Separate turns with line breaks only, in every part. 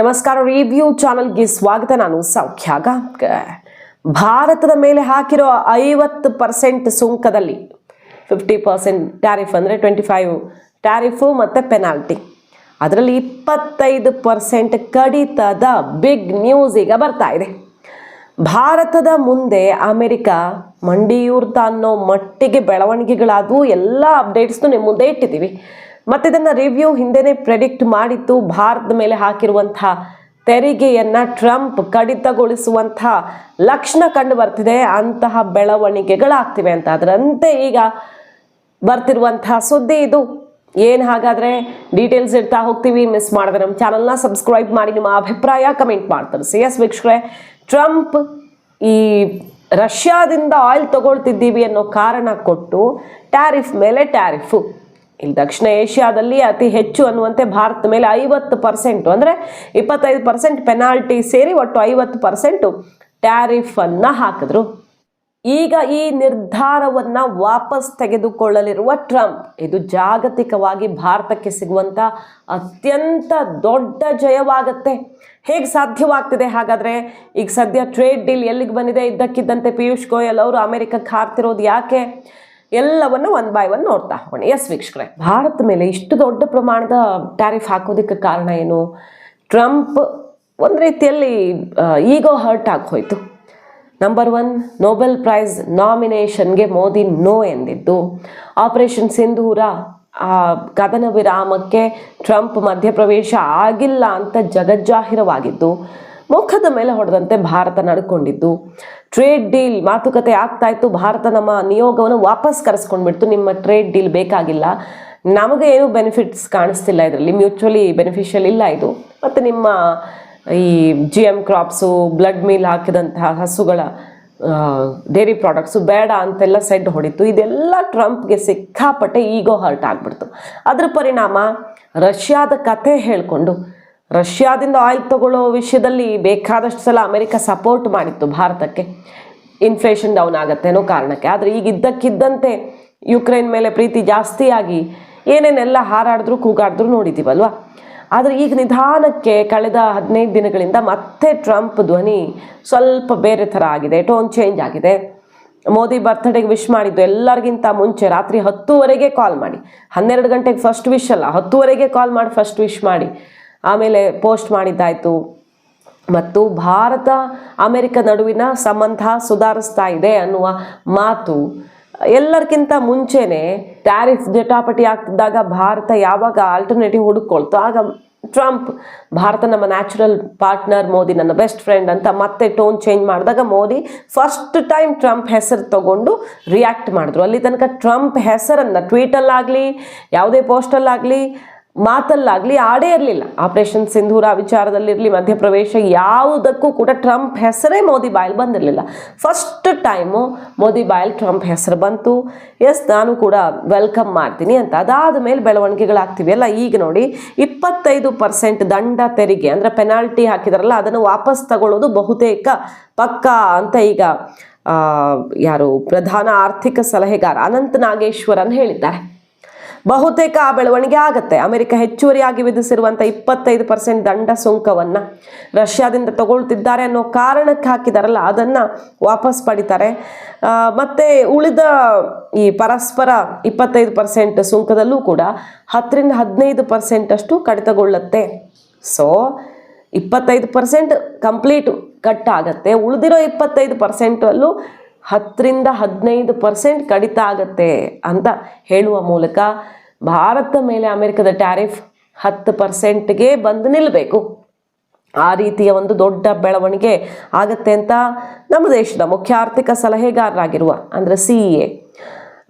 ನಮಸ್ಕಾರ ರಿವ್ಯೂ ಚಾನಲ್ಗೆ ಸ್ವಾಗತ. ನಾನು ಸೌಖ್ಯ. ಭಾರತದ ಮೇಲೆ ಹಾಕಿರೋ ಐವತ್ತು ಪರ್ಸೆಂಟ್ ಸುಂಕದಲ್ಲಿ ಫಿಫ್ಟಿ ಪರ್ಸೆಂಟ್ ಟ್ಯಾರಿಫ್ ಅಂದರೆ ಟ್ವೆಂಟಿ ಫೈವ್ ಟ್ಯಾರಿಫು ಮತ್ತು ಪೆನಾಲ್ಟಿ. ಅದರಲ್ಲಿ ಇಪ್ಪತ್ತೈದು ಪರ್ಸೆಂಟ್ ಕಡಿತದ ಬಿಗ್ ನ್ಯೂಸ್ ಈಗ ಬರ್ತಾ ಇದೆ. ಭಾರತದ ಮುಂದೆ ಅಮೆರಿಕ ಮಂಡಿಯೂರ್ತ ಅನ್ನೋ ಮಟ್ಟಿಗೆ ಬೆಳವಣಿಗೆಗಳಾದವು, ಎಲ್ಲ ಅಪ್ಡೇಟ್ಸ್ನು ನಿಮ್ಮ ಮುಂದೆ ಇಟ್ಟಿದ್ದೀವಿ. ಮತ್ತು ಇದನ್ನ ರಿವ್ಯೂ ಹಿಂದೆನೆ ಪ್ರೆಡಿಕ್ಟ್ ಮಾಡಿತ್ತು ಭಾರತದ ಮೇಲೆ ಹಾಕಿರುವಂತಹ ತೆರಿಗೆಯನ್ನ ಟ್ರಂಪ್ ಕಡಿತಗೊಳಿಸುವಂತಹ ಲಕ್ಷಣ ಕಂಡು ಬರ್ತಿದೆ. ಅಂತಹ ಬೆಳವಣಿಗೆಗಳಾಗ್ತಿವೆ ಅಂತ ಅದರಂತೆ ಈಗ ಬರ್ತಿರುವಂತಹ ಸುದ್ದಿ ಇದು. ಏನು ಹಾಗಾದರೆ ಡೀಟೇಲ್ಸ್ ಇಡ್ತಾ ಹೋಗ್ತೀವಿ ಮಿಸ್ ಮಾಡಿದ್ರೆ ನಮ್ಮ ಚಾನಲ್ನ ಸಬ್ಸ್ಕ್ರೈಬ್ ಮಾಡಿ, ನಿಮ್ಮ ಅಭಿಪ್ರಾಯ ಕಮೆಂಟ್ ಮಾಡ್ತಾರೆ ಸಿ ಎಸ್ ವೀಕ್ಷಕರೇ ಟ್ರಂಪ್ ಈ ರಷ್ಯಾದಿಂದ ಆಯಿಲ್ ತಗೊಳ್ತಿದ್ದೀವಿ ಅನ್ನೋ ಕಾರಣ ಕೊಟ್ಟು ಟ್ಯಾರಿಫ್ ಮೇಲೆ ಟ್ಯಾರಿಫು ಇಲ್ಲಿ ದಕ್ಷಿಣ ಏಷ್ಯಾದಲ್ಲಿ ಅತಿ ಹೆಚ್ಚು ಅನ್ನುವಂತೆ ಭಾರತದ ಮೇಲೆ ಐವತ್ತು ಪರ್ಸೆಂಟು ಅಂದರೆ ಇಪ್ಪತ್ತೈದು ಪರ್ಸೆಂಟ್ ಪೆನಾಲ್ಟಿ ಸೇರಿ ಒಟ್ಟು ಐವತ್ತು ಪರ್ಸೆಂಟು ಟ್ಯಾರಿಫನ್ನು ಹಾಕಿದ್ರು. ಈಗ ಈ ನಿರ್ಧಾರವನ್ನ ವಾಪಸ್ ತೆಗೆದುಕೊಳ್ಳಲಿರುವ ಟ್ರಂಪ್, ಇದು ಜಾಗತಿಕವಾಗಿ ಭಾರತಕ್ಕೆ ಸಿಗುವಂತ ಅತ್ಯಂತ ದೊಡ್ಡ ಜಯವಾಗತ್ತೆ. ಹೇಗೆ ಸಾಧ್ಯವಾಗ್ತಿದೆ? ಹಾಗಾದ್ರೆ ಈಗ ಸದ್ಯ ಟ್ರೇಡ್ ಡೀಲ್ ಎಲ್ಲಿಗೆ ಬಂದಿದೆ? ಇದ್ದಕ್ಕಿದ್ದಂತೆ ಪಿಯೂಷ್ ಗೋಯಲ್ ಅವರು ಅಮೆರಿಕಕ್ಕೆ ಹಾರ್ತಿರೋದು ಯಾಕೆ? ಎಲ್ಲವನ್ನು ಒನ್ ಬೈ ಒನ್ ನೋಡ್ತಾ ಹೋಗೋಣ. ಎಸ್ ವೀಕ್ಷಕರೇ, ಭಾರತ ಮೇಲೆ ಇಷ್ಟು ದೊಡ್ಡ ಪ್ರಮಾಣದ ಟ್ಯಾರಿಫ್ ಹಾಕೋದಕ್ಕೆ ಕಾರಣ ಏನು? ಟ್ರಂಪ್ ಒಂದು ರೀತಿಯಲ್ಲಿ ಈಗೋ ಹರ್ಟ್ ಆಗಿ ಹೋಯಿತು. ನಂಬರ್ ಒನ್ ನೋಬೆಲ್ ಪ್ರೈಸ್ ನಾಮಿನೇಷನ್ಗೆ ಮೋದಿ ನೋ ಎಂದಿದ್ದು. ಆಪರೇಷನ್ ಸಿಂಧೂರ ಕದನ ವಿರಾಮಕ್ಕೆ ಟ್ರಂಪ್ ಮಧ್ಯಪ್ರವೇಶ ಆಗಿಲ್ಲ ಅಂತ ಜಗಜ್ಜಾಹಿರವಾಗಿದ್ದು. ಮುಖದ ಮೇಲೆ ಹೊಡೆದಂತೆ ಭಾರತ ನಡ್ಕೊಂಡಿದ್ದು. ಟ್ರೇಡ್ ಡೀಲ್ ಮಾತುಕತೆ ಆಗ್ತಾ ಇತ್ತು. ಭಾರತ ನಮ್ಮ ನಿಯೋಗವನ್ನು ವಾಪಸ್ ಕರೆಸ್ಕೊಂಡ್ಬಿಡ್ತು. ನಿಮ್ಮ ಟ್ರೇಡ್ ಡೀಲ್ ಬೇಕಾಗಿಲ್ಲ. ನಮಗೆ ಏನು ಬೆನಿಫಿಟ್ಸ್ ಕಾಣಿಸ್ತಿಲ್ಲ ಇದರಲ್ಲಿ. ಮ್ಯೂಚುವಲಿ ಬೆನಿಫಿಷಿಯಲ್ ಇಲ್ಲ ಇದು. ಮತ್ತು ನಿಮ್ಮ ಈ G M crops blood meal ಹಾಕಿದಂತಹ ಹಸುಗಳ ಡೈರಿ ಪ್ರಾಡಕ್ಟ್ಸು ಬೇಡ ಅಂತೆಲ್ಲ ಸೆಡ್ ಹೊಡಿತು. ಇದೆಲ್ಲ ಟ್ರಂಪ್ಗೆ ಸಿಕ್ಕಾಪಟ್ಟೆ ಈಗೋ ಹರ್ಟ್ ಆಗಿಬಿಡ್ತು. ಅದರ ಪರಿಣಾಮ ರಷ್ಯಾದ ಕಥೆ ಹೇಳಿಕೊಂಡು ರಷ್ಯಾದಿಂದ ಆಯಿಲ್ ತಗೊಳ್ಳೋ ವಿಷಯದಲ್ಲಿ ಬೇಕಾದಷ್ಟು ಸಲ ಅಮೆರಿಕ ಸಪೋರ್ಟ್ ಮಾಡಿತ್ತು ಭಾರತಕ್ಕೆ. ಇನ್ಫ್ಲೇಷನ್ ಡೌನ್ ಆಗುತ್ತೆ ಅನ್ನೋ ಕಾರಣಕ್ಕೆ. ಆದರೆ ಈಗ ಇದ್ದಕ್ಕಿದ್ದಂತೆ ಯುಕ್ರೇನ್ ಮೇಲೆ ಪ್ರೀತಿ ಜಾಸ್ತಿಯಾಗಿ ಏನೇನೆಲ್ಲ ಹಾರಾಡಿದ್ರು, ಕೂಗಾಡಿದ್ರು ನೋಡಿದ್ದೀವಲ್ವ ಆದರೆ ಈಗ ನಿಧಾನಕ್ಕೆ ಕಳೆದ ಹದಿನೈದು ದಿನಗಳಿಂದ ಮತ್ತೆ ಟ್ರಂಪ್ ಧ್ವನಿ ಸ್ವಲ್ಪ ಬೇರೆ ಥರ ಆಗಿದೆ ಟೋನ್ ಚೇಂಜ್ ಆಗಿದೆ. ಮೋದಿ ಬರ್ತ್ಡೇಗೆ ವಿಶ್ ಮಾಡಿದ್ದು ಎಲ್ಲರಿಗಿಂತ ಮುಂಚೆ ರಾತ್ರಿ ಹತ್ತುವರೆಗೆ ಕಾಲ್ ಮಾಡಿ. ಹನ್ನೆರಡು ಗಂಟೆಗೆ ಫಸ್ಟ್ ವಿಶ್ ಅಲ್ಲ, ಹತ್ತುವರೆಗೆ ಕಾಲ್ ಮಾಡಿ ಫಸ್ಟ್ ವಿಶ್ ಮಾಡಿ. ಆಮೇಲೆ ಪೋಸ್ಟ್ ಮಾಡಿದ್ದಾಯಿತು. ಮತ್ತು ಭಾರತ ಅಮೆರಿಕ ನಡುವಿನ ಸಂಬಂಧ ಸುಧಾರಿಸ್ತಾ ಇದೆ ಅನ್ನುವ ಮಾತು. ಎಲ್ಲರಿಗಿಂತ ಮುಂಚೆನೆ ಟ್ಯಾರಿಫ್ ಜಟಾಪಟಿ ಆಗ್ತಿದ್ದಾಗ ಭಾರತ ಯಾವಾಗ ಆಲ್ಟರ್ನೇಟಿವ್ ಹುಡುಕೊಳ್ತು ಆಗ ಟ್ರಂಪ್ ಭಾರತ ನಮ್ಮ ನ್ಯಾಚುರಲ್ ಪಾರ್ಟ್ನರ್ ಮೋದಿ ನನ್ನ ಬೆಸ್ಟ್ ಫ್ರೆಂಡ್ ಅಂತ ಮತ್ತೆ ಟೋನ್ ಚೇಂಜ್ ಮಾಡಿದಾಗ ಮೋದಿ ಫಸ್ಟ್ ಟೈಮ್ ಟ್ರಂಪ್ ಹೆಸರು ತಗೊಂಡು ರಿಯಾಕ್ಟ್ ಮಾಡಿದ್ರು. ಅಲ್ಲಿ ತನಕ ಟ್ರಂಪ್ ಹೆಸರನ್ನು ಟ್ವೀಟಲ್ಲಾಗಲಿ ಯಾವುದೇ ಪೋಸ್ಟಲ್ಲಾಗಲಿ ಮಾತಲ್ಲಾಗಲಿ ಆಡೇ ಇರಲಿಲ್ಲ. ಆಪರೇಷನ್ ಸಿಂಧೂರ ವಿಚಾರದಲ್ಲಿರಲಿ, ಮಧ್ಯಪ್ರವೇಶ ಯಾವುದಕ್ಕೂ ಕೂಡ ಟ್ರಂಪ್ ಹೆಸರೇ ಮೋದಿ ಬಾಯಲ್ಲಿ ಬಂದಿರಲಿಲ್ಲ. ಫಸ್ಟ್ ಟೈಮು ಮೋದಿ ಬಾಯಲ್ಲಿ ಟ್ರಂಪ್ ಹೆಸರು ಬಂತು. ಎಸ್ ನಾನು ಕೂಡ ವೆಲ್ಕಮ್ ಮಾಡ್ತೀನಿ ಅಂತ. ಅದಾದ ಮೇಲೆ ಬೆಳವಣಿಗೆಗಳಾಗ್ತಿವೆ ಅಲ್ಲ. ಈಗ ನೋಡಿ, ಇಪ್ಪತ್ತೈದು ಪರ್ಸೆಂಟ್ ದಂಡ ತೆರಿಗೆ ಅಂದರೆ ಪೆನಾಲ್ಟಿ ಹಾಕಿದಾರಲ್ಲ, ಅದನ್ನು ವಾಪಸ್ ತಗೊಳ್ಳೋದು ಬಹುತೇಕ ಪಕ್ಕಾ ಅಂತ ಈಗ ಯಾರು ಪ್ರಧಾನ ಆರ್ಥಿಕ ಸಲಹೆಗಾರ ಅನಂತ ನಾಗೇಶ್ವರನ್ ಹೇಳಿದ್ದಾರೆ. ಬಹುತೇಕ ಆ ಬೆಳವಣಿಗೆ ಆಗುತ್ತೆ. ಅಮೆರಿಕ ಹೆಚ್ಚುವರಿಯಾಗಿ ವಿಧಿಸಿರುವಂಥ ಇಪ್ಪತ್ತೈದು ಪರ್ಸೆಂಟ್ ದಂಡ ಸುಂಕವನ್ನು ರಷ್ಯಾದಿಂದ ತಗೊಳ್ತಿದ್ದಾರೆ ಅನ್ನೋ ಕಾರಣಕ್ಕೆ ಹಾಕಿದಾರಲ್ಲ, ಅದನ್ನು ವಾಪಸ್ ಪಡಿತಾರೆ. ಮತ್ತು ಉಳಿದ ಈ ಪರಸ್ಪರ ಇಪ್ಪತ್ತೈದು ಪರ್ಸೆಂಟ್ ಸುಂಕದಲ್ಲೂ ಕೂಡ ಹತ್ತರಿಂದ ಹದಿನೈದು ಪರ್ಸೆಂಟಷ್ಟು ಕಡಿತಗೊಳ್ಳುತ್ತೆ. ಸೊ ಇಪ್ಪತ್ತೈದು ಪರ್ಸೆಂಟ್ ಕಂಪ್ಲೀಟ್ ಕಟ್ ಆಗುತ್ತೆ. ಉಳಿದಿರೋ ಇಪ್ಪತ್ತೈದು ಪರ್ಸೆಂಟಲ್ಲೂ ಹತ್ತರಿಂದ ಹದಿನೈದು ಪರ್ಸೆಂಟ್ ಕಡಿತ ಆಗತ್ತೆ ಅಂತ ಹೇಳುವ ಮೂಲಕ ಭಾರತ ಮೇಲೆ ಅಮೆರಿಕದ ಟ್ಯಾರಿಫ್ ಹತ್ತು ಪರ್ಸೆಂಟ್ಗೆ ಬಂದು ನಿಲ್ಲಬೇಕು ಆ ರೀತಿಯ ಒಂದು ದೊಡ್ಡ ಬೆಳವಣಿಗೆ ಆಗತ್ತೆ ಅಂತ ನಮ್ಮ ದೇಶದ ಮುಖ್ಯ ಆರ್ಥಿಕ ಸಲಹೆಗಾರರಾಗಿರುವ ಅಂದರೆ C A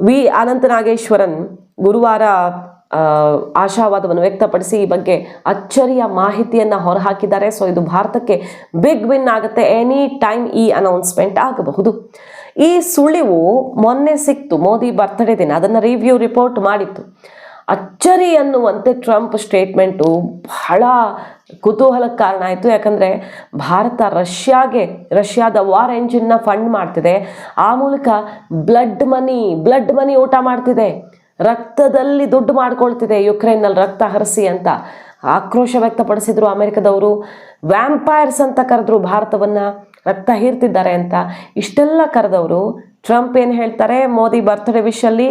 V. Anantha Nageswaran ಗುರುವಾರ ಆಶಾವಾದವನ್ನು ವ್ಯಕ್ತಪಡಿಸಿ ಈ ಬಗ್ಗೆ ಅಚ್ಚರಿಯ ಮಾಹಿತಿಯನ್ನು ಹೊರಹಾಕಿದ್ದಾರೆ. ಸೊ ಇದು ಭಾರತಕ್ಕೆ ಬಿಗ್ ವಿನ್ ಆಗುತ್ತೆ. ಎನಿ ಟೈಮ್ ಈ ಅನೌನ್ಸ್ಮೆಂಟ್ ಆಗಬಹುದು. ಈ ಸುಳಿವು ಮೊನ್ನೆ ಸಿಕ್ತು, ಮೋದಿ ಬರ್ತ್ಡೇ ದಿನ. ಅದನ್ನು ರಿವ್ಯೂ ರಿಪೋರ್ಟ್ ಮಾಡಿತ್ತು. ಅಚ್ಚರಿ ಅನ್ನುವಂತೆ ಟ್ರಂಪ್ ಸ್ಟೇಟ್ಮೆಂಟು ಬಹಳ ಕುತೂಹಲಕ್ಕೆ ಕಾರಣ ಆಯಿತು. ಯಾಕಂದರೆ ಭಾರತ ರಷ್ಯಾಗೆ, ರಷ್ಯಾದ ವಾರ್ ಎಂಜಿನ್ನ ಫಂಡ್ ಮಾಡ್ತಿದೆ. ಆ ಮೂಲಕ ಬ್ಲಡ್ ಮನಿ ಬ್ಲಡ್ ಮನಿ ಊಟ ಮಾಡ್ತಿದೆ. ರಕ್ತದಲ್ಲಿ ದುಡ್ಡು ಮಾಡ್ಕೊಳ್ತಿದೆ ಯುಕ್ರೇನ್ನಲ್ಲಿ ರಕ್ತ ಹರಿಸಿ ಅಂತ ಆಕ್ರೋಶ ವ್ಯಕ್ತಪಡಿಸಿದ್ರು ಅಮೆರಿಕದವರು. ವ್ಯಾಂಪೈರ್ಸ್ ಅಂತ ಕರೆದ್ರು ಭಾರತವನ್ನ. ರಕ್ತ ಹೀರ್ತಿದ್ದಾರೆ ಅಂತ. ಇಷ್ಟೆಲ್ಲ ಕರೆದವರು ಟ್ರಂಪ್ ಏನು ಹೇಳ್ತಾರೆ? ಮೋದಿ ಬರ್ತ್ಡೇ ವಿಶಲ್ಲಿ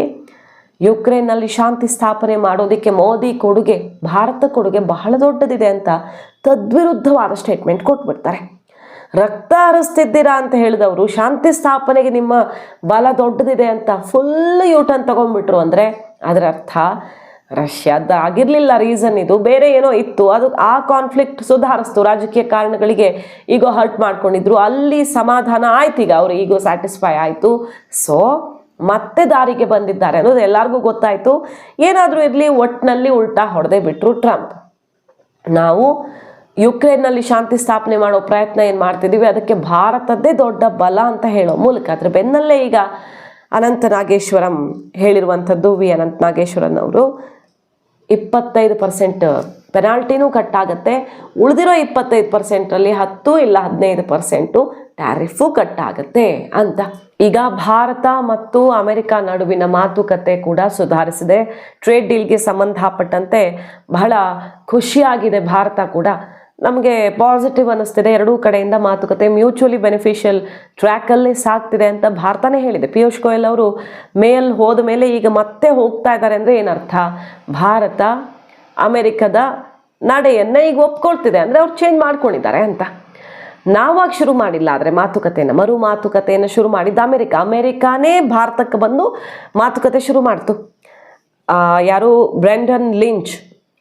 ಯುಕ್ರೇನ್ನಲ್ಲಿ ಶಾಂತಿ ಸ್ಥಾಪನೆ ಮಾಡೋದಕ್ಕೆ ಮೋದಿ ಕೊಡುಗೆ, ಭಾರತ ಕೊಡುಗೆ ಬಹಳ ದೊಡ್ಡದಿದೆ ಅಂತ ತದ್ವಿರುದ್ಧವಾದ ಸ್ಟೇಟ್ಮೆಂಟ್ ಕೊಟ್ಬಿಡ್ತಾರೆ. ರಕ್ತ ಹರಿಸ್ತಿದ್ದೀರಾ ಅಂತ ಹೇಳಿದವರು, ಶಾಂತಿ ಸ್ಥಾಪನೆಗೆ ನಿಮ್ಮ ಬಲ ದೊಡ್ಡದಿದೆ ಅಂತ ಫುಲ್ ಯೂಟರ್ನ್ ತಗೊಂಡ್ಬಿಟ್ರು ಅಂದರೆ ಅದರ ಅರ್ಥ ರಷ್ಯಾದ ಆಗಿರಲಿಲ್ಲ ರೀಸನ್ ಇದು. ಬೇರೆ ಏನೋ ಇತ್ತು. ಅದು ಆ ಕಾನ್ಫ್ಲಿಕ್ಟ್ ಸುಧಾರಿಸ್ತು. ರಾಜಕೀಯ ಕಾರಣಗಳಿಗೆ ಈಗ ಹರ್ಟ್ ಮಾಡ್ಕೊಂಡಿದ್ರು. ಅಲ್ಲಿ ಸಮಾಧಾನ ಆಯ್ತು. ಈಗ ಅವರು ಈಗೋ ಸ್ಯಾಟಿಸ್ಫೈ ಆಯಿತು. ಸೊ ಮತ್ತೆ ದಾರಿಗೆ ಬಂದಿದ್ದಾರೆ ಅನ್ನೋದು ಎಲ್ಲರಿಗೂ ಗೊತ್ತಾಯಿತು. ಏನಾದರೂ ಇರಲಿ ಒಟ್ಟಿನಲ್ಲಿ ಉಲ್ಟಾ ಹೊಡೆದೇ ಬಿಟ್ಟರು ಟ್ರಂಪ್. ನಾವು ಯುಕ್ರೇನ್ನಲ್ಲಿ ಶಾಂತಿ ಸ್ಥಾಪನೆ ಮಾಡೋ ಪ್ರಯತ್ನ ಏನು ಮಾಡ್ತಿದ್ದೀವಿ ಅದಕ್ಕೆ ಭಾರತದ್ದೇ ದೊಡ್ಡ ಬಲ ಅಂತ ಹೇಳೋ ಮೂಲಕ. ಅದ್ರ ಬೆನ್ನಲ್ಲೇ ಈಗ ಅನಂತ ನಾಗೇಶ್ವರಂ ಹೇಳಿರುವಂಥದ್ದು ವಿ. ಅನಂತ ನಾಗೇಶ್ವರನ್ ಅವರು. ಇಪ್ಪತ್ತೈದು ಪರ್ಸೆಂಟ್ ಪೆನಾಲ್ಟಿನೂ ಕಟ್ಟಾಗತ್ತೆ. ಉಳಿದಿರೋ ಇಪ್ಪತ್ತೈದು ಪರ್ಸೆಂಟಲ್ಲಿ ಹತ್ತು ಇಲ್ಲ ಹದಿನೈದು ಪರ್ಸೆಂಟು ಟ್ಯಾರಿಫು ಕಟ್ ಆಗುತ್ತೆ ಅಂತ. ಈಗ ಭಾರತ ಮತ್ತು ಅಮೆರಿಕ ನಡುವಿನ ಮಾತುಕತೆ ಕೂಡ ಸುಧಾರಿಸಿದೆ. ಟ್ರೇಡ್ ಡೀಲ್ಗೆ ಸಂಬಂಧಪಟ್ಟಂತೆ ಬಹಳ ಖುಷಿಯಾಗಿದೆ ಭಾರತ ಕೂಡ. ನಮಗೆ ಪಾಸಿಟಿವ್ ಅನ್ನಿಸ್ತಿದೆ, ಎರಡೂ ಕಡೆಯಿಂದ ಮಾತುಕತೆ ಮ್ಯೂಚುವಲಿ ಬೆನಿಫಿಷಿಯಲ್ ಟ್ರ್ಯಾಕಲ್ಲಿ ಸಾಗ್ತಿದೆ ಅಂತ ಭಾರತನೇ ಹೇಳಿದೆ. ಪಿಯೂಷ್ ಗೋಯಲ್ ಅವರು ಮೇಲ್ ಹೋದ ಮೇಲೆ ಈಗ ಮತ್ತೆ ಹೋಗ್ತಾ ಇದ್ದಾರೆ ಅಂದರೆ ಏನರ್ಥ? ಭಾರತ ಅಮೆರಿಕದ ನಡೆಯನ್ನು ಈಗ ಒಪ್ಕೊಳ್ತಿದೆ ಅಂದರೆ ಅವ್ರು ಚೇಂಜ್ ಮಾಡ್ಕೊಂಡಿದ್ದಾರೆ ಅಂತ. ನಾವಾಗ ಶುರು ಮಾಡಿಲ್ಲ ಆದರೆ ಮಾತುಕತೆಯನ್ನು, ಮರು ಮಾತುಕತೆಯನ್ನು ಶುರು ಮಾಡಿದ್ದು ಅಮೆರಿಕ. ಅಮೆರಿಕಾನೇ ಭಾರತಕ್ಕೆ ಬಂದು ಮಾತುಕತೆ ಶುರು ಮಾಡ್ತು. ಯಾರು? Brendan Lynch.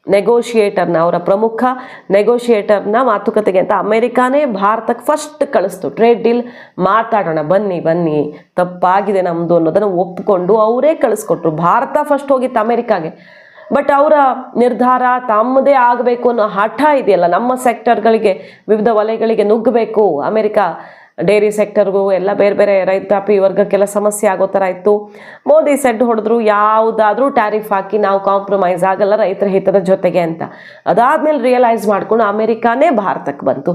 ನೆಗೋಷಿಯೇಟರ್ನ ಅವರ ಪ್ರಮುಖ ನೆಗೋಷಿಯೇಟರ್ನ ಮಾತುಕತೆಗೆ ಅಂತ ಅಮೆರಿಕಾನೇ ಭಾರತಕ್ಕೆ ಫಸ್ಟ್ ಕಳಿಸ್ತು. ಟ್ರೇಡ್ ಡೀಲ್ ಮಾತಾಡೋಣ, ಬನ್ನಿ ಬನ್ನಿ, ತಪ್ಪಾಗಿದೆ ನಮ್ಮದು ಅನ್ನೋದನ್ನು ಒಪ್ಪಿಕೊಂಡು ಅವರೇ ಕಳಿಸ್ಕೊಟ್ರು. ಭಾರತ ಫಸ್ಟ್ ಹೋಗಿತ್ತು ಅಮೆರಿಕಾಗೆ. ಬಟ್ ಅವರ ನಿರ್ಧಾರ ತಮ್ಮದೇ ಆಗಬೇಕು ಅನ್ನೋ ಹಠ ಇದೆಯಲ್ಲ. ನಮ್ಮ ಸೆಕ್ಟರ್ಗಳಿಗೆ ವಿವಿಧ ವಲಯಗಳಿಗೆ ನುಗ್ಗಬೇಕು. ಅಮೆರಿಕ ಡೈರಿ ಸೆಕ್ಟರ್ಗೂ ಎಲ್ಲ ಬೇರೆ ಬೇರೆ ರೈತಾಪಿ ವರ್ಗಕ್ಕೆಲ್ಲ ಸಮಸ್ಯೆ ಆಗೋ ಥರ ಇತ್ತು. ಮೋದಿ ಸೆಡ್ ಹೊಡೆದ್ರು, ಯಾವುದಾದ್ರೂ ಟ್ಯಾರಿಫ್ ಹಾಕಿ ನಾವು ಕಾಂಪ್ರಮೈಸ್ ಆಗಲ್ಲ ರೈತರ ಹಿತದ ಜೊತೆಗೆ ಅಂತ. ಅದಾದ್ಮೇಲೆ ರಿಯಲೈಸ್ ಮಾಡಿಕೊಂಡು ಅಮೆರಿಕಾನೇ ಭಾರತಕ್ಕೆ ಬಂತು.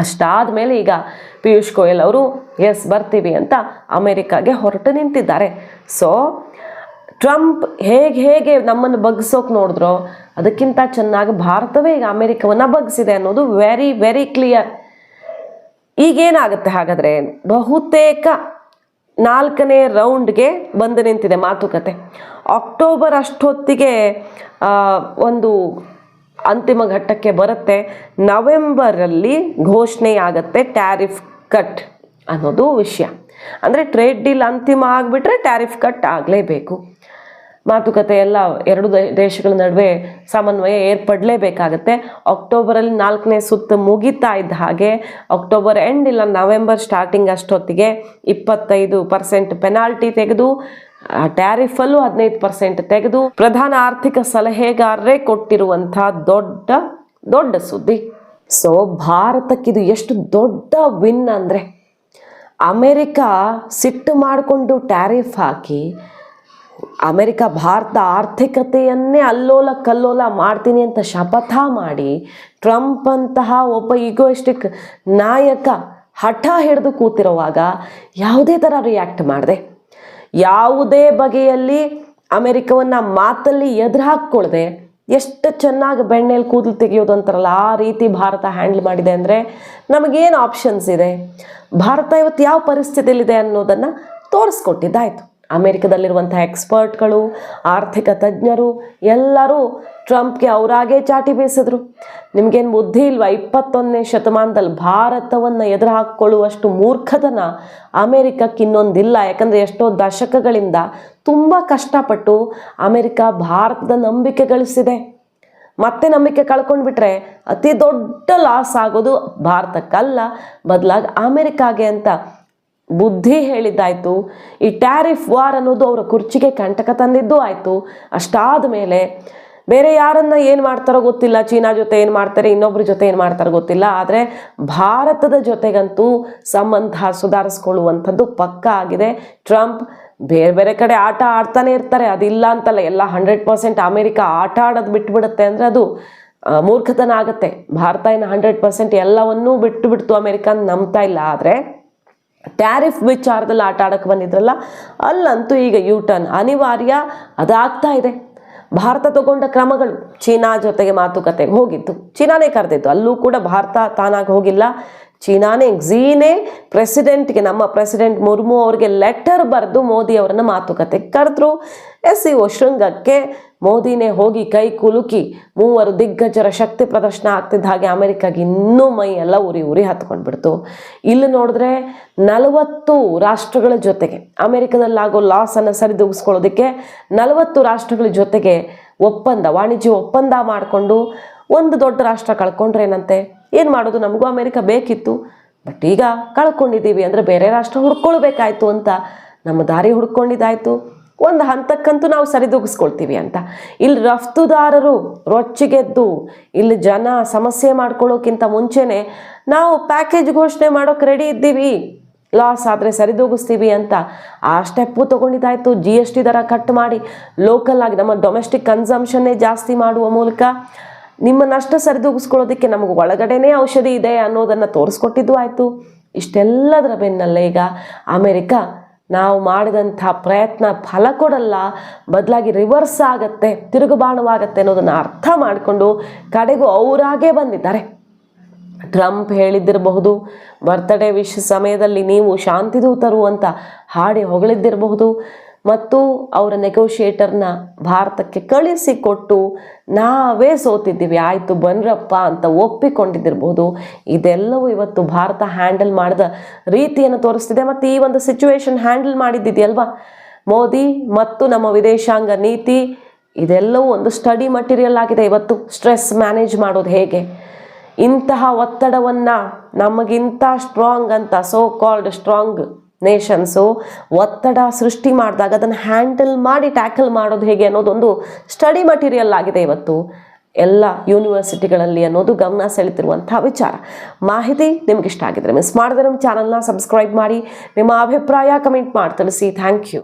ಅಷ್ಟಾದ ಮೇಲೆ ಈಗ ಪಿಯೂಷ್ ಗೋಯಲ್ ಅವರು ಎಸ್ ಬರ್ತೀವಿ ಅಂತ ಅಮೆರಿಕಾಗೆ ಹೊರಟು ನಿಂತಿದ್ದಾರೆ. ಸೊ ಟ್ರಂಪ್ ಹೇಗೆ ಹೇಗೆ ನಮ್ಮನ್ನು ಬಗ್ಸೋಕೆ ನೋಡಿದ್ರೋ, ಅದಕ್ಕಿಂತ ಚೆನ್ನಾಗಿ ಭಾರತವೇ ಈಗ ಅಮೆರಿಕವನ್ನು ಬಗ್ಸಿದೆ ಅನ್ನೋದು ವೆರಿ ವೆರಿ ಕ್ಲಿಯರ್ ಈಗೇನಾಗುತ್ತೆ ಹಾಗಾದರೆ? ಬಹುತೇಕ ನಾಲ್ಕನೇ ರೌಂಡ್ಗೆ ಬಂದು ನಿಂತಿದೆ ಮಾತುಕತೆ. ಅಕ್ಟೋಬರ್ ಅಷ್ಟೊತ್ತಿಗೆ ಒಂದು ಅಂತಿಮ ಘಟ್ಟಕ್ಕೆ ಬರುತ್ತೆ. ನವೆಂಬರಲ್ಲಿ ಆಗುತ್ತೆ ಟ್ಯಾರಿಫ್ ಕಟ್ ಅನ್ನೋದು ವಿಷಯ. ಅಂದರೆ ಟ್ರೇಡ್ ಡೀಲ್ ಅಂತಿಮ ಆಗಿಬಿಟ್ರೆ ಟ್ಯಾರಿಫ್ ಕಟ್ ಆಗಲೇಬೇಕು. ಮಾತುಕತೆ ಎಲ್ಲ ಎರಡು ದೇಶಗಳ ನಡುವೆ ಸಮನ್ವಯ ಏರ್ಪಡಲೇಬೇಕಾಗತ್ತೆ. ಅಕ್ಟೋಬರಲ್ಲಿ ನಾಲ್ಕನೇ ಸುತ್ತು ಮುಗಿತಾ ಇದ್ದ ಹಾಗೆ ಅಕ್ಟೋಬರ್ ಎಂಡ್ ಇಲ್ಲ, ನವೆಂಬರ್ ಸ್ಟಾರ್ಟಿಂಗ್ ಅಷ್ಟೊತ್ತಿಗೆ ಇಪ್ಪತ್ತೈದು ಪರ್ಸೆಂಟ್ ಪೆನಾಲ್ಟಿ ತೆಗೆದು ಟ್ಯಾರಿಫಲ್ಲೂ ಹದಿನೈದು ಪರ್ಸೆಂಟ್ ತೆಗೆದು ಪ್ರಧಾನ ಆರ್ಥಿಕ ಸಲಹೆಗಾರರೇ ಕೊಟ್ಟಿರುವಂಥ ದೊಡ್ಡ ದೊಡ್ಡ ಸುದ್ದಿ. ಸೊ ಭಾರತಕ್ಕಿದು ಎಷ್ಟು ದೊಡ್ಡ ವಿನ್ ಅಂದರೆ ಅಮೇರಿಕಾ ಸಿಟ್ಟು ಮಾಡಿಕೊಂಡು ಟ್ಯಾರಿಫ್ ಹಾಕಿ ಅಮೆರಿಕ ಭಾರತ ಆರ್ಥಿಕತೆಯನ್ನೇ ಅಲ್ಲೋಲ ಕಲ್ಲೋಲ ಮಾಡ್ತೀನಿ ಅಂತ ಶಪಥ ಮಾಡಿ ಟ್ರಂಪ್ ಅಂತಹ ಒಬ್ಬ ಈಗೋಯಿಸ್ಟಿಕ್ ನಾಯಕ ಹಠ ಹಿಡಿದು ಕೂತಿರುವಾಗ ಯಾವುದೇ ಥರ ರಿಯಾಕ್ಟ್ ಮಾಡಿದೆ ಯಾವುದೇ ಬಗೆಯಲ್ಲಿ ಅಮೆರಿಕವನ್ನು ಮಾತಲ್ಲಿ ಎದುರು ಹಾಕ್ಕೊಳ್ದೆ ಎಷ್ಟು ಚೆನ್ನಾಗಿ ಬೆಣ್ಣೆಲಿ ಕೂದಲು ತೆಗೆಯೋದು ಅಂತಾರಲ್ಲ ಆ ರೀತಿ ಭಾರತ ಹ್ಯಾಂಡಲ್ ಮಾಡಿದೆ ಅಂದರೆ ನಮಗೇನು ಆಪ್ಷನ್ಸ್ ಇದೆ? ಭಾರತ ಇವತ್ತು ಯಾವ ಪರಿಸ್ಥಿತಿಯಲ್ಲಿದೆ ಅನ್ನೋದನ್ನು ತೋರಿಸ್ಕೊಟ್ಟಿದ್ದಾಯಿತು. ಅಮೆರಿಕದಲ್ಲಿರುವಂಥ ಎಕ್ಸ್ಪರ್ಟ್ಗಳು, ಆರ್ಥಿಕ ತಜ್ಞರು, ಎಲ್ಲರೂ ಟ್ರಂಪ್ಗೆ ಅವರಾಗೇ ಚಾಟಿ ಬೀಸಿದ್ರು. ನಿಮಗೇನು ಬುದ್ಧಿ ಇಲ್ವಾ? ಇಪ್ಪತ್ತೊಂದನೇ ಶತಮಾನದಲ್ಲಿ ಭಾರತವನ್ನು ಎದುರು ಹಾಕ್ಕೊಳ್ಳುವಷ್ಟು ಮೂರ್ಖತನ ಅಮೆರಿಕಕ್ಕೆ ಇನ್ನೊಂದಿಲ್ಲ. ಯಾಕಂದರೆ ಎಷ್ಟೋ ದಶಕಗಳಿಂದ ತುಂಬ ಕಷ್ಟಪಟ್ಟು ಅಮೆರಿಕ ಭಾರತದ ನಂಬಿಕೆ ಗಳಿಸಿದೆ. ಮತ್ತೆ ನಂಬಿಕೆ ಕಳ್ಕೊಂಡ್ಬಿಟ್ರೆ ಅತಿ ದೊಡ್ಡ ಲಾಸ್ ಆಗೋದು ಭಾರತಕ್ಕಲ್ಲ. ಬದಲಾಗಿ ಅಮೆರಿಕಾಗೆ ಅಂತ ಬುದ್ಧಿ ಹೇಳಿದ್ದಾಯ್ತು. ಈ ಟ್ಯಾರಿಫ್ ವಾರ್ ಅನ್ನೋದು ಅವರ ಕುರ್ಚಿಗೆ ಕಂಟಕ ತಂದಿದ್ದು ಆಯಿತು. ಅಷ್ಟಾದ ಮೇಲೆ ಬೇರೆ ಯಾರನ್ನ ಏನು ಮಾಡ್ತಾರೋ ಗೊತ್ತಿಲ್ಲ. ಚೀನಾ ಜೊತೆ ಏನು ಮಾಡ್ತಾರೆ ಇನ್ನೊಬ್ಬರ ಜೊತೆ ಏನು ಮಾಡ್ತಾರೋ ಗೊತ್ತಿಲ್ಲ. ಆದರೆ ಭಾರತದ ಜೊತೆಗಂತೂ ಸಂಬಂಧ ಸುಧಾರಿಸ್ಕೊಳ್ಳುವಂಥದ್ದು ಪಕ್ಕ ಆಗಿದೆ. ಟ್ರಂಪ್ ಬೇರೆ ಬೇರೆ ಕಡೆ ಆಟ ಆಡ್ತಾನೆ ಇರ್ತಾರೆ. ಅದಿಲ್ಲ ಅಂತಲ್ಲ, ಎಲ್ಲ ಹಂಡ್ರೆಡ್ ಪರ್ಸೆಂಟ್ ಅಮೇರಿಕ ಆಟ ಆಡೋದು ಬಿಟ್ಟುಬಿಡುತ್ತೆ ಅಂದರೆ ಅದು ಮೂರ್ಖತನ ಆಗುತ್ತೆ. ಭಾರತ ಇನ್ನು ಹಂಡ್ರೆಡ್ ಪರ್ಸೆಂಟ್ ಎಲ್ಲವನ್ನೂ ಬಿಟ್ಟು ಬಿಡ್ತು ನಂಬ್ತಾ ಇಲ್ಲ. ಆದರೆ ಟ್ಯಾರಿಫ್ ವಿಚಾರದಲ್ಲಿ ಆಟ ಆಡಕ್ಕೆ ಬಂದಿದ್ರಲ್ಲ, ಅಲ್ಲಂತೂ ಈಗ ಯು ಟರ್ನ್ ಅನಿವಾರ್ಯ ಅದಾಗ್ತಾ ಇದೆ. ಭಾರತ ತಗೊಂಡ ಕ್ರಮಗಳು ಚೀನಾ ಜೊತೆಗೆ ಮಾತುಕತೆಗೆ ಹೋಗಿತ್ತು ಚೀನಾನೇ ಕರೆದಿತ್ತು ಅಲ್ಲೂ ಕೂಡ ಭಾರತ ತಾನಾಗಿ ಹೋಗಿಲ್ಲ. ಚೀನಾನೇ ಝೀನೇ ಪ್ರೆಸಿಡೆಂಟ್ಗೆ ನಮ್ಮ ಪ್ರೆಸಿಡೆಂಟ್ ಮುರ್ಮು ಅವರಿಗೆ ಲೆಟರ್ ಬರೆದು ಮೋದಿ ಅವರನ್ನು ಮಾತುಕತೆಗೆ ಕರೆದ್ರು. ಎಸ್ ಸಿ ಶೃಂಗಕ್ಕೆ ಮೋದಿನೇ ಹೋಗಿ ಕೈ ಕುಲುಕಿ ಮೂವರು ದಿಗ್ಗಜರ ಶಕ್ತಿ ಪ್ರದರ್ಶನ ಆಗ್ತಿದ್ದ ಹಾಗೆ ಅಮೆರಿಕಾಗೆ ಇನ್ನೂ ಮೈ ಎಲ್ಲ ಉರಿ ಉರಿ ಹತ್ಕೊಂಡ್ಬಿಡ್ತು. ಇಲ್ಲಿ ನೋಡಿದ್ರೆ ನಲವತ್ತು ರಾಷ್ಟ್ರಗಳ ಜೊತೆಗೆ, ಅಮೆರಿಕದಲ್ಲಾಗೋ ಲಾಸನ್ನು ಸರಿದೂಗಿಸ್ಕೊಳ್ಳೋದಕ್ಕೆ ನಲವತ್ತು ರಾಷ್ಟ್ರಗಳ ಜೊತೆಗೆ ಒಪ್ಪಂದ, ವಾಣಿಜ್ಯ ಒಪ್ಪಂದ ಮಾಡಿಕೊಂಡು ಒಂದು ದೊಡ್ಡ ರಾಷ್ಟ್ರ ಕಳ್ಕೊಂಡ್ರೆ ಏನಂತೆ? ಏನು ಮಾಡೋದು? ನಮಗೂ ಅಮೆರಿಕ ಬೇಕಿತ್ತು. ಬಟ್ ಈಗ ಕಳ್ಕೊಂಡಿದ್ದೀವಿ ಅಂದರೆ ಬೇರೆ ರಾಷ್ಟ್ರ ಹುಡ್ಕೊಳ್ಬೇಕಾಯ್ತು ಅಂತ ನಮ್ಮ ದಾರಿ ಹುಡ್ಕೊಂಡಿದ್ದಾಯ್ತು. ಒಂದು ಹಂತಕ್ಕಂತೂ ನಾವು ಸರಿದೂಗಿಸ್ಕೊಳ್ತೀವಿ ಅಂತ. ಇಲ್ಲಿ ರಫ್ತುದಾರರು ರೊಚ್ಚಿಗೆದ್ದು, ಇಲ್ಲಿ ಜನ ಸಮಸ್ಯೆ ಮಾಡ್ಕೊಳ್ಳೋಕ್ಕಿಂತ ಮುಂಚೆನೆ ನಾವು ಪ್ಯಾಕೇಜ್ ಘೋಷಣೆ ಮಾಡೋಕೆ ರೆಡಿ ಇದ್ದೀವಿ. ಲಾಸ್ ಆದರೆ ಸರಿದೂಗಿಸ್ತೀವಿ ಅಂತ. ಆ ಸ್ಟೆಪ್ಪು ತೊಗೊಂಡಿದ್ದಾಯಿತು. ಜಿ ಎಸ್ ಟಿ ದರ ಕಟ್ ಮಾಡಿ ಲೋಕಲ್ ಆಗಿ ನಮ್ಮ ಡೊಮೆಸ್ಟಿಕ್ ಕನ್ಸಂಪ್ಷನ್ನೇ ಜಾಸ್ತಿ ಮಾಡುವ ಮೂಲಕ ನಿಮ್ಮ ನಷ್ಟ ಸರಿದೂಗಿಸ್ಕೊಳ್ಳೋದಕ್ಕೆ ನಮಗೆ ಒಳಗಡೆನೇ ಔಷಧಿ ಇದೆ ಅನ್ನೋದನ್ನು ತೋರಿಸ್ಕೊಟ್ಟಿದ್ದು ಆಯಿತು. ಇಷ್ಟೆಲ್ಲದರ ಬೆನ್ನಲ್ಲೇ ಈಗ ಅಮೆರಿಕ ನಾವು ಮಾಡಿದಂಥ ಪ್ರಯತ್ನ ಫಲ ಕೊಡಲ್ಲ, ಬದಲಾಗಿ ರಿವರ್ಸ್ ಆಗತ್ತೆ ತಿರುಗುಬಾಣವಾಗತ್ತೆ ಅನ್ನೋದನ್ನು ಅರ್ಥ ಮಾಡಿಕೊಂಡು ಕಡೆಗೂ ಅವರಾಗೇ ಬಂದಿದ್ದಾರೆ. ಟ್ರಂಪ್ ಹೇಳಿದ್ದಿರಬಹುದು, ಬರ್ತಡೇ ವಿಶ್ ಸಮಯದಲ್ಲಿ ನೀವು ಶಾಂತಿದೂತರು ಅಂತ ಹಾಡಿ ಹೊಗಳಿದ್ದಿರಬಹುದು ಮತ್ತು ಅವರ ನೆಗೋಷಿಯೇಟರ್ನ ಭಾರತಕ್ಕೆ ಕಳಿಸಿಕೊಟ್ಟು ನಾವೇ ಸೋತಿದ್ದೀವಿ, ಆಯಿತು ಬನ್ರಪ್ಪ ಅಂತ ಒಪ್ಪಿಕೊಂಡಿದ್ದಿರ್ಬೋದು. ಇದೆಲ್ಲವೂ ಇವತ್ತು ಭಾರತ ಹ್ಯಾಂಡಲ್ ಮಾಡಿದ ರೀತಿಯನ್ನು ತೋರಿಸ್ತಿದೆ. ಮತ್ತು ಈ ಒಂದು ಸಿಚುವೇಶನ್ ಹ್ಯಾಂಡಲ್ ಮಾಡಿದ್ದಿದೆಯಲ್ವಾ? ಮೋದಿ ಮತ್ತು ನಮ್ಮ ವಿದೇಶಾಂಗ ನೀತಿ, ಇದೆಲ್ಲವೂ ಒಂದು ಸ್ಟಡಿ ಮಟೀರಿಯಲ್ ಆಗಿದೆ ಇವತ್ತು. ಸ್ಟ್ರೆಸ್ ಮ್ಯಾನೇಜ್ ಮಾಡೋದು ಹೇಗೆ? ಇಂತಹ ಒತ್ತಡವನ್ನು ನಮಗಿಂತ ಸ್ಟ್ರಾಂಗ್ ಅಂತ ಸೋ ಕಾಲ್ಡ್ ಸ್ಟ್ರಾಂಗ್ ನೇಷನ್ಸು ಒತ್ತಡ ಸೃಷ್ಟಿ ಮಾಡಿದಾಗ ಅದನ್ನು ಹ್ಯಾಂಡಲ್ ಮಾಡಿ ಟ್ಯಾಕಲ್ ಮಾಡೋದು ಹೇಗೆ ಅನ್ನೋದೊಂದು ಸ್ಟಡಿ ಮಟೀರಿಯಲ್ ಆಗಿದೆ ಇವತ್ತು. ಎಲ್ಲ ಯೂನಿವರ್ಸಿಟಿಗಳಲ್ಲಿ ಅನ್ನೋದು ಗಮನ ಸೆಳೆತಿರುವಂಥ ವಿಚಾರ. ಮಾಹಿತಿ ನಿಮ್ಗೆ ಇಷ್ಟ ಆಗಿದ್ರೆ ಮಿಸ್ ಮಾಡಿದ್ರೆ ನಮ್ಮ ಚಾನಲ್ನ ಸಬ್ಸ್ಕ್ರೈಬ್ ಮಾಡಿ. ನಿಮ್ಮ ಅಭಿಪ್ರಾಯ ಕಮೆಂಟ್ ಮಾಡಿ ತಿಳಿಸಿ. Thank you